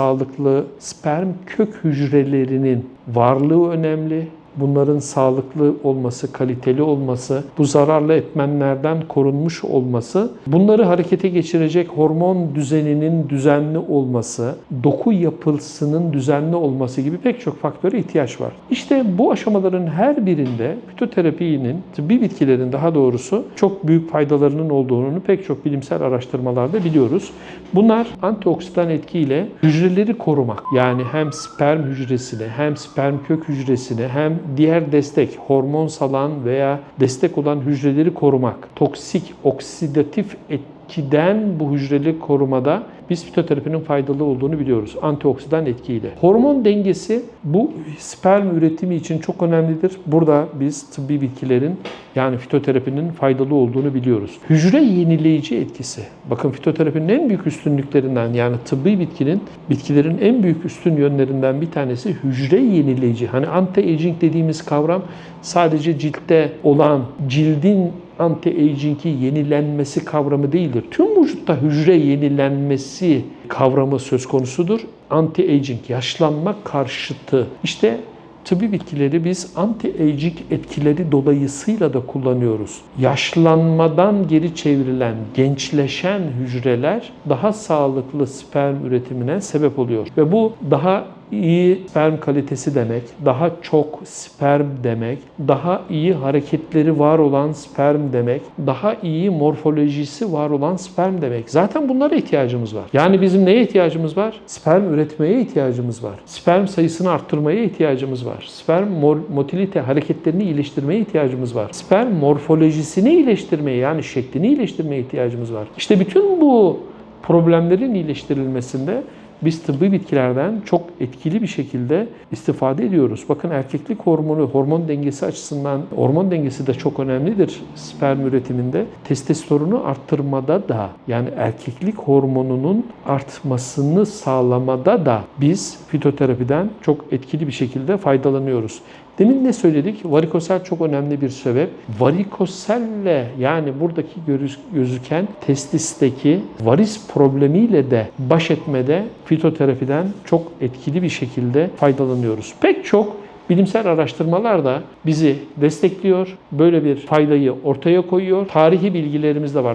sağlıklı sperm kök hücrelerinin varlığı önemli. Bunların sağlıklı olması, kaliteli olması, bu zararlı etmenlerden korunmuş olması, bunları harekete geçirecek hormon düzeninin düzenli olması, doku yapısının düzenli olması gibi pek çok faktöre ihtiyaç var. İşte bu aşamaların her birinde fitoterapinin, tıbbi bitkilerin daha doğrusu çok büyük faydalarının olduğunu pek çok bilimsel araştırmalarda biliyoruz. Bunlar antioksidan etkiyle hücreleri korumak, yani hem sperm hücresine hem sperm kök hücresine hem diğer destek, hormon salan veya destek olan hücreleri korumak, toksik, oksidatif etkiden bu hücreleri korumada biz fitoterapinin faydalı olduğunu biliyoruz. Antioksidan etkiyle. Hormon dengesi bu sperm üretimi için çok önemlidir. Burada biz tıbbi bitkilerin yani fitoterapinin faydalı olduğunu biliyoruz. Hücre yenileyici etkisi. Bakın fitoterapinin en büyük üstünlüklerinden yani tıbbi bitkinin bitkilerin en büyük üstün yönlerinden bir tanesi hücre yenileyici. Hani anti-aging dediğimiz kavram sadece ciltte olan cildin anti-aging'i yenilenmesi kavramı değildir. Tüm vücutta hücre yenilenmesi kavramı söz konusudur. Anti-aging, yaşlanma karşıtı. İşte tıbbi bitkileri biz anti-aging etkileri dolayısıyla da kullanıyoruz. Yaşlanmadan geri çevrilen, gençleşen hücreler daha sağlıklı sperm üretimine sebep oluyor. Ve bu daha iyi sperm kalitesi demek, daha çok sperm demek, daha iyi hareketleri var olan sperm demek, daha iyi morfolojisi var olan sperm demek. Zaten bunlara ihtiyacımız var. Yani bizim neye ihtiyacımız var? Sperm üretmeye ihtiyacımız var. Sperm sayısını arttırmaya ihtiyacımız var. Sperm motilite hareketlerini iyileştirmeye ihtiyacımız var. Sperm morfolojisini iyileştirmeye yani şeklini iyileştirmeye ihtiyacımız var. İşte bütün bu problemlerin iyileştirilmesinde biz tıbbi bitkilerden çok etkili bir şekilde istifade ediyoruz. Bakın erkeklik hormonu, hormon dengesi açısından hormon dengesi de çok önemlidir sperm üretiminde. Testosteronu arttırmada da yani erkeklik hormonunun artmasını sağlamada da biz fitoterapiden çok etkili bir şekilde faydalanıyoruz. Demin ne söyledik? Varikosel çok önemli bir sebep. Varikoselle yani buradaki gözüken testisteki varis problemiyle de baş etmede fitoterapiden çok etkili bir şekilde faydalanıyoruz. Pek çok bilimsel araştırmalar da bizi destekliyor. Böyle bir faydayı ortaya koyuyor. Tarihi bilgilerimiz de var.